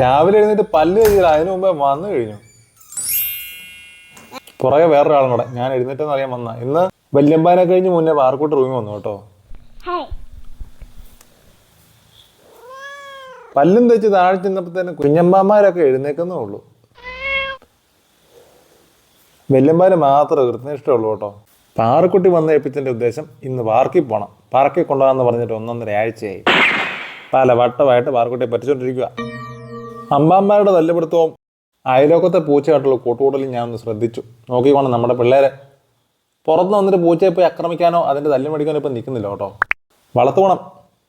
രാവിലെ എഴുന്നേറ്റ് പല്ല് കഴിച്ചില്ല അതിനു മുമ്പേ വന്നു കഴിഞ്ഞു. പുറകെ വേറൊരാളും കൂടെ. ഞാൻ എഴുന്നേറ്റെന്ന് അറിയാൻ വന്ന. ഇന്ന് വല്യമ്പാനെ കഴിഞ്ഞ് മുന്നേ പാർക്കോട്ട് റൂമിൽ വന്നു കേട്ടോ. പല്ലും തെച്ച് താഴെ ചെന്നപ്പോഴത്തേനും കുഞ്ഞമ്പാമാരൊക്കെ എഴുന്നേക്കുന്നേ ഉള്ളൂ. വല്യമ്പാന് മാത്രമേ കൃത്യനിഷ്ഠമുള്ളൂ കേട്ടോ. പാറക്കുട്ടി വന്ന ഏൽപ്പിച്ചതിന്റെ ഉദ്ദേശം ഇന്ന് പാർക്കിൽ പോകണം പാർക്കിൽ കൊണ്ടുപോകാന്ന് പറഞ്ഞിട്ട് ഒന്നൊന്നര ആഴ്ചയായി പല വട്ടമായിട്ട് പാറക്കുട്ടിയെ പറ്റിച്ചോണ്ടിരിക്കുക അമ്പാമ്മാരുടെ തല്ലുപിടുത്തവും അയലോക്കത്തെ പൂച്ചയായിട്ടുള്ള കൂട്ടുകൂടലും ഞാൻ ഒന്ന് ശ്രദ്ധിച്ചു. നോക്കിക്കോണം നമ്മുടെ പിള്ളേരെ. പുറത്ത് വന്നിട്ട് പൂച്ചയെ പോയി ആക്രമിക്കാനോ അതിന്റെ തല്ലു മേടിക്കാനോ ഇപ്പം നിൽക്കുന്നില്ല കേട്ടോ. വളർത്തു ഗുണം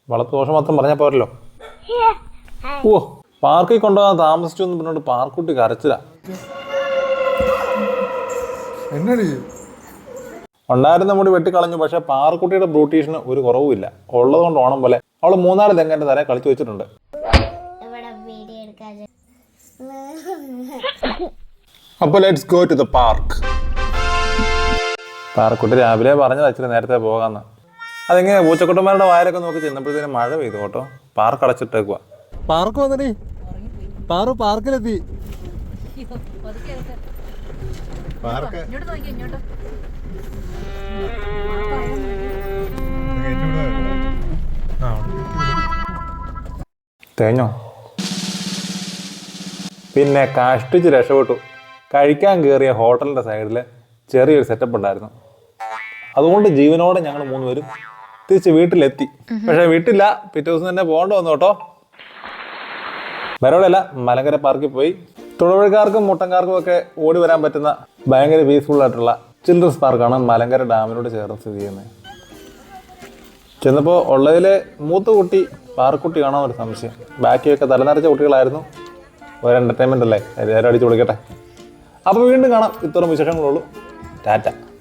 വളർത്തു ദോഷം മാത്രം പറഞ്ഞാൽ പോരല്ലോ. ഓ പാർക്കിൽ കൊണ്ടുപോകാൻ താമസിച്ചു എന്ന് പറഞ്ഞോണ്ട് പാർക്കുട്ടി കരച്ചില്ല ഉണ്ടായിരുന്ന മുടി വെട്ടിക്കളഞ്ഞു പക്ഷെ പാറക്കുട്ടിയുടെ ബ്രൂട്ടീഷന് ഒരു കുറവുമില്ല. ഉള്ളതുകൊണ്ട് ഓണം പോലെ. അവൾ മൂന്നാൽ തെങ്ങന്റെ തല കളിച്ചു വെച്ചിട്ടുണ്ട്. അപ്പോൾ let's go to the park Parukutty രാവിലെ പറഞ്ഞത് അച്ഛന് നേരത്തെ പോകാന്ന്. അതെങ്ങനെ പൂച്ചക്കുട്ടന്മാരുടെ വായലൊക്കെ നോക്കി ചെന്നപ്പോഴത്തേനും മഴ പെയ്തു കേട്ടോ. പാർക്ക് അടച്ചിട്ടേക്കുക പാർക്ക് വന്നടി. പാറു പാർക്കിലെത്തി. പാർക്ക്. ഇങ്ങോട്ട് നോക്കി ഇങ്ങോട്ട്? തേഞ്ഞോ? പിന്നെ കഷ്ടിച്ച് രക്ഷപ്പെട്ടു. കഴിക്കാൻ കയറിയ ഹോട്ടലിന്റെ സൈഡിൽ ചെറിയൊരു സെറ്റപ്പ് ഉണ്ടായിരുന്നു. അതുകൊണ്ട് ജീവനോടെ ഞങ്ങൾ മൂന്നുപേരും തിരിച്ച് വീട്ടിലെത്തി. പക്ഷേ വീട്ടില്ല. പിറ്റേ ദിവസം തന്നെ പോകേണ്ട വന്നു കേട്ടോ. വരോടെയല്ല മലങ്കര പാർക്കിൽ പോയി. തുഴവഴിക്കാർക്കും മുട്ടങ്കാർക്കും ഒക്കെ ഓടി വരാൻ പറ്റുന്ന ഭയങ്കര പീസ്ഫുൾ ആയിട്ടുള്ള ചിൽഡ്രൻസ് പാർക്കാണ് മലങ്കര ഡാമിനോട് ചേർന്ന് സ്ഥിതി ചെയ്യുന്നത്. ചെന്നപ്പോൾ ഉള്ളതിലെ മൂത്ത കുട്ടി പാർക്കുട്ടി കാണാൻ ഒരു സംശയം. ബാക്കിയൊക്കെ തലനിറച്ച കുട്ടികളായിരുന്നു. ഒരു എന്റർടൈൻമെന്റ് അല്ലേ? എല്ലാവരും അടിച്ചു കൊടുക്കട്ടെ അപ്പോൾ വീണ്ടും കാണാം. ഇത്രയും വിശേഷങ്ങളുള്ളൂ. ടാറ്റ.